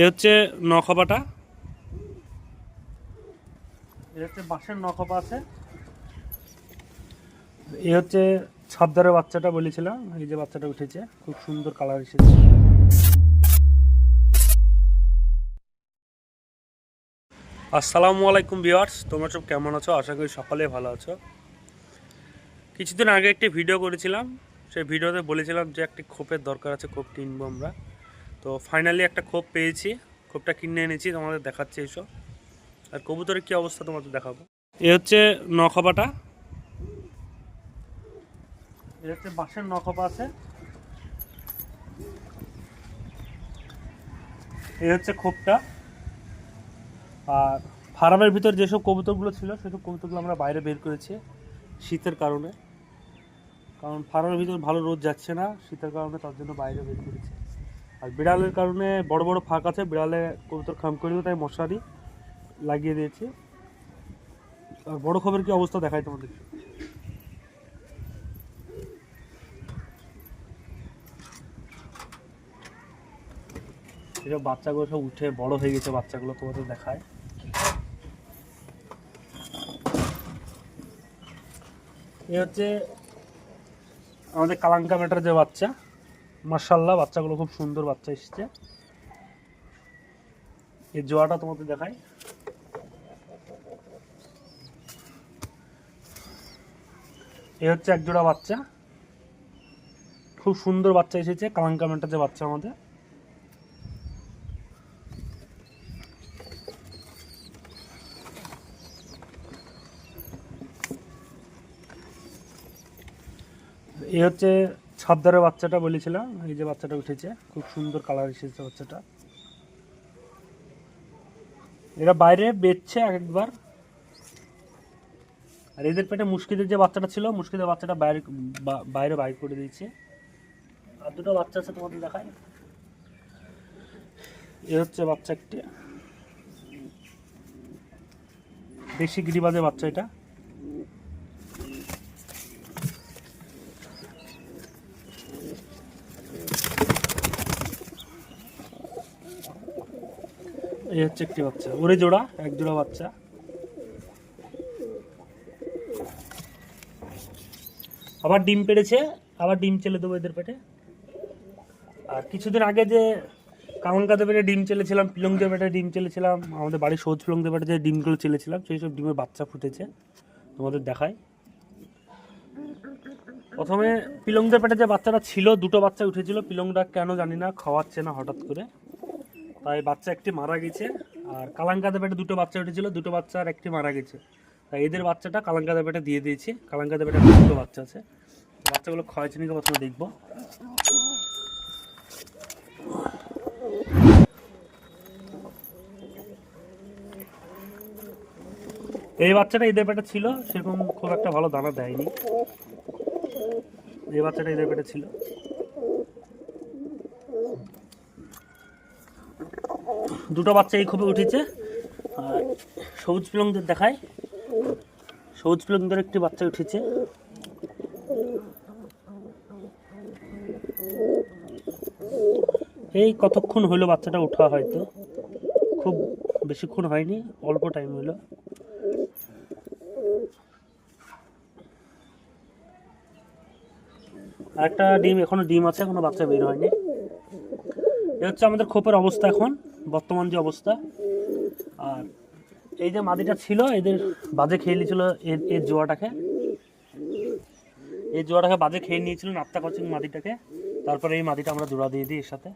এ হচ্ছে নখপাটা। এ হচ্ছে বাঁশের নখপা আছে। এ হচ্ছে ছাপদারের বাচ্চাটা বলেছিলাম এই যে বাচ্চাটা উঠেছে খুব সুন্দর কালার এসেছে। আসসালামু আলাইকুম ভিউয়ার্স তোমরা সব কেমন আছো? আশা করি সকলে ভালো আছো। কিছুদিন আগে একটি ভিডিও করেছিলাম সেই ভিডিওতে বলেছিলাম যে একটি খোপের দরকার আছে খোপ কিনবো আমরা। তো ফাইনালি একটা খোপ পেয়েছি। খোপটা কিনে এনেছি, তোমাদের দেখাচ্ছি এইসব আর কবুতরের কী অবস্থা তোমাদের দেখাবো। এ হচ্ছে নখপাটা। এ হচ্ছে বাঁশের নখপা আছে। এই হচ্ছে খোপটা। আর ফার্মের ভিতর যেসব কবুতরগুলো ছিল, সেসব কবুতরগুলো আমরা বাইরে বের করেছি শীতের কারণে। কারণ ফার্মের ভিতর ভালো রোদ যাচ্ছে না, শীতের কারণে তার জন্য বাইরে বের করেছি। আর বিড়ালের কারণে বড় বড় ফাঁক আছে বিড়ালে কবুতর খাম করে দিবে, তাই মশারি লাগিয়ে দিয়েছি। আর বড় খবর কি অবস্থা দেখায় তোমাদের? এসব বাচ্চাগুলো সব উঠে বড় হয়ে গেছে বাচ্চাগুলো তোমাদের দেখায়। এ হচ্ছে আমাদের কালাঙ্কা মেটার যে বাচ্চা। মার্শাল্লাহ বাচ্চাগুলো খুব সুন্দর বাচ্চা এসেছে। এই জোয়াটা তোমাদের দেখায় এ হচ্ছে এক জোড়া বাচ্চা। খুব সুন্দর বাচ্চা এসেছে, কালাঙ্কা মেটার যে বাচ্চা আমাদের। এই হচ্ছে ছাপদারের বাচ্চাটা বলেছিলাম, এই যে বাচ্চাটা উঠেছে, খুব সুন্দর কালার এসেছে বাচ্চাটা। এরা বাইরে বেচছে এক একবার। আর এদের পেটে মুশকিদের যে বাচ্চাটা ছিল মুশকিদের বাচ্চাটা বাইরে বাইরে বাইর করে দিয়েছে। আর দুটো বাচ্চা আছে তোমাদের দেখায় এ হচ্ছে বাচ্চা একটি। দেশি গিরিবাজের বাচ্চা এটা। এই হচ্ছে একটি বাচ্চা। ওরে জোড়া, এক জোড়া বাচ্চা। আবার ডিম পেড়েছে, আবার ডিম চেলে দেবো এদের পেটে। আর কিছুদিন আগে যে কামনকাতে পেটে ডিম চেলেছিলাম, পিলংদের পেটে ডিম চেলেছিলাম, আমাদের বাড়ির সৌজ পিলংদের পেটে যে ডিমগুলো চেলেছিলাম, সেই সব ডিমের বাচ্চা ফুটেছে। তোমাদের দেখায় প্রথমে পিলংদের পেটে যে বাচ্চাটা ছিল, দুটো বাচ্চা উঠেছিল, পিলংটা কেন জানি না, খাওয়াচ্ছে না হঠাৎ করে। তাই বাচ্চা একটি মারা গেছে। আর কালাঙ্কাতে পেটে দুটো বাচ্চা উঠেছিল, দুটো বাচ্চা আর একটি মারা গেছে। তাই এদের বাচ্চাটা কালাঙ্কাতে পেটে দিয়ে দিয়েছি। কালাঙ্কাতে পেটে দুটো বাচ্চা আছে। বাচ্চাগুলো খাওয়াচ্ছে নাকি প্রথমে দেখব। এই বাচ্চাটা এদের পেটে ছিল, সেরকম খুব একটা ভালো দানা দেয়নি। এই বাচ্চাটা এদের পেটে ছিল। দুটো বাচ্চা এই খুবই উঠেছে। আর সবুজ পিলংদের দেখায় সবুজ পিলংদের একটি বাচ্চা উঠেছে। এই কতক্ষণ হলো বাচ্চাটা ওঠা হয়তো? খুব বেশিক্ষণ হয়নি, অল্প টাইম হলো। একটা ডিম, এখনও ডিম আছে, এখনও বাচ্চা বের হয়নি। এ হচ্ছে আমাদের খোপের অবস্থা এখন। বর্তমান যে অবস্থা। আর এই যে মাদিটা ছিল, এদের বাজে খেয়ে নিয়েছিল এর এর জোয়াটাকে। এই জোয়াটাকে বাজে খেয়ে নিয়েছিল নাপ্তা কোচিং মাদিটাকে। তারপরে এই মাদিটা আমরা জোড়া দিয়ে দিই এর সাথে।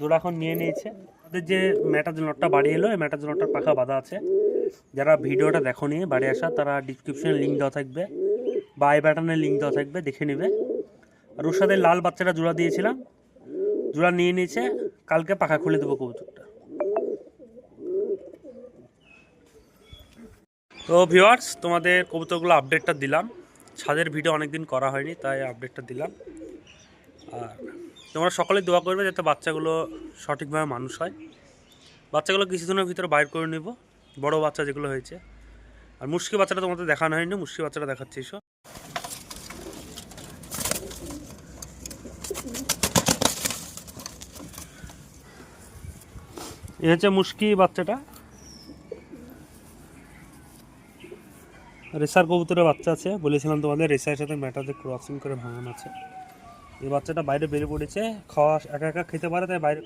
জোড়া এখন নিয়ে নিয়েছে। আমাদের যে ম্যাটার নটটা বাড়ি এলো, এই ম্যাটার নটটার পাখা বাঁধা আছে। যারা ভিডিওটা দেখো নিয়ে বাড়ি আসা, তারা ডিসক্রিপশনে লিঙ্ক দেওয়া থাকবে। বা আই বাটনের লিঙ্ক দেওয়া থাকবে, দেখে নেবে। আর ওর সাথে লাল বাচ্চাটা জোড়া দিয়েছিলাম। জোড়া নিয়ে নিয়েছে, কালকে পাখা খুলে দেবো কবুতরটা। তো ভিউয়ার্স, তোমাদের কবুতরগুলো আপডেটটা দিলাম। ছাদের ভিডিও অনেকদিন করা হয়নি, তাই আপডেটটা দিলাম। আর তোমরা সকলে দোয়া করবে যাতে বাচ্চাগুলো সঠিকভাবে মানুষ হয়। বাচ্চাগুলো কিছুদিনের ভিতরে বাইর করে নেব, বড় বাচ্চা যেগুলো হয়েছে। আর মুশকি বাচ্চাটা তোমাদের দেখানো হয়নি, মুশকি বাচ্চাটা দেখাচ্ছি এসব এ হচ্ছে মুশকি বাচ্চাটা। রেসার কবুতরের বাচ্চা আছে, বলেছিলাম তোমাদের রেসার সাথে ম্যাটাতে ক্রসিং করে ভাঙানো আছে। এই বাচ্চাটা বাইরে বেরিয়ে পড়েছে, খাওয়া একা একা খেতে পারে, তাই বাইরে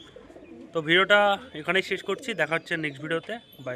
তো ভিডিওটা এখানেই শেষ করছি, দেখা হচ্ছে নেক্সট ভিডিওতে বাই